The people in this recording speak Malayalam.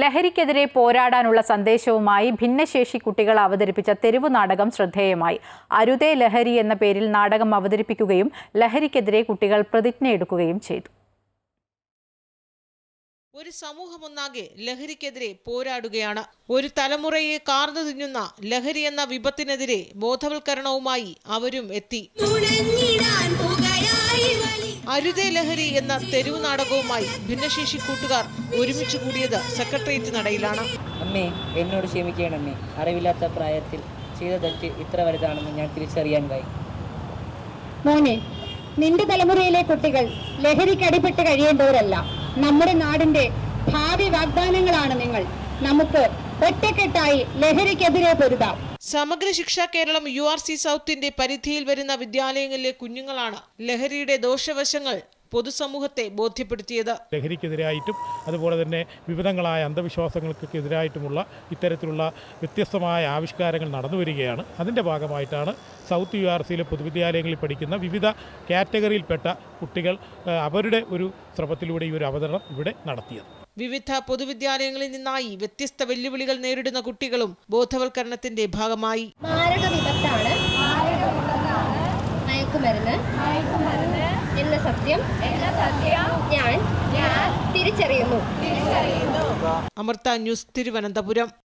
ലഹരിക്കെതിരെ പോരാടാനുള്ള സന്ദേശവുമായി ഭിന്നശേഷി കുട്ടികൾ അവതരിപ്പിച്ച തെരുവു നാടകം ശ്രദ്ധേയമായി. അരുതേ ലഹരി എന്ന പേരിൽ നാടകം അവതരിപ്പിക്കുകയും ലഹരിക്കെതിരെ കുട്ടികൾ പ്രതിജ്ഞ എടുക്കുകയും ചെയ്തു. ഒരു സമൂഹമൊന്നാകെ ലഹരിക്കെതിരെ പോരാടുകയാണ്. ഒരു തലമുറയെ കാർന്നു തിന്നുന്ന ലഹരി എന്ന വിപത്തിനെതിരെ ബോധവൽക്കരണവുമായി അവരും എത്തി. അരുതേ ലഹരി എന്ന തെരുവ് നാടകവുമായി ഭിന്നശേഷി കൂട്ടുകാർ ഒരുമിച്ച് കൂടിയത് സെക്രട്ടേറിയറ്റ് നടയിലാണ്. അമ്മേ എന്നോട് ക്ഷമിക്കണമേ അറിവില്ലാത്ത പ്രായത്തിൽ ചെയ്ത തെറ്റ് ഇത്ര വലുതാണെന്ന് ഞാൻ തിരിച്ചറിയാൻ കഴിയും. മോനെ നിന്റെ തലമുറയിലെ കുട്ടികൾ ലഹരിക്കടിപ്പെട്ട് കഴിയേണ്ടവരല്ല. നമ്മുടെ നാടിന്റെ ഭാവി വാഗ്ദാനങ്ങളാണ് നിങ്ങൾ. നമുക്ക് ഒറ്റക്കെട്ടായി ലഹരിക്കെതിരെ പൊരുതാം. Samagra Shiksha Keralam U R C സൗത്തിന്റെ പരിധിയിൽ വരുന്ന വിദ്യാലയങ്ങളിലെ കുഞ്ഞുങ്ങളാണ് ലഹരിയുടെ ദോഷവശങ്ങൾ പൊതുസമൂഹത്തെ ബോധ്യപ്പെടുത്തിയത്. ലഹരിക്കെതിരായിട്ടും അതുപോലെ തന്നെ വിവിധങ്ങളായ അന്ധവിശ്വാസങ്ങൾക്കൊക്കെ എതിരായിട്ടുമുള്ള ഇത്തരത്തിലുള്ള വ്യത്യസ്തമായ ആവിഷ്കാരങ്ങൾ നടന്നു വരികയാണ്. അതിന്റെ ഭാഗമായിട്ടാണ് സൗത്ത് യു ആർ സിയിലെ പൊതുവിദ്യാലയങ്ങളിൽ പഠിക്കുന്ന വിവിധ കാറ്റഗറിയിൽപ്പെട്ട കുട്ടികൾ അവരുടെ ഒരു ശ്രമത്തിലൂടെ ഈ ഒരു അവതരണം ഇവിടെ നടത്തിയത്. വിവിധ പൊതുവിദ്യാലയങ്ങളിൽ നിന്നായി വ്യത്യസ്ത വെല്ലുവിളികൾ നേരിടുന്ന കുട്ടികളും ബോധവൽക്കരണത്തിന്റെ ഭാഗമായി. മാരക വിപത്താണ് മയക്കുമരുന്ന്. എന്ന സത്യം ഞാൻ തിരിച്ചറിയുന്നു. അമൃത ന്യൂസ് തിരുവനന്തപുരം.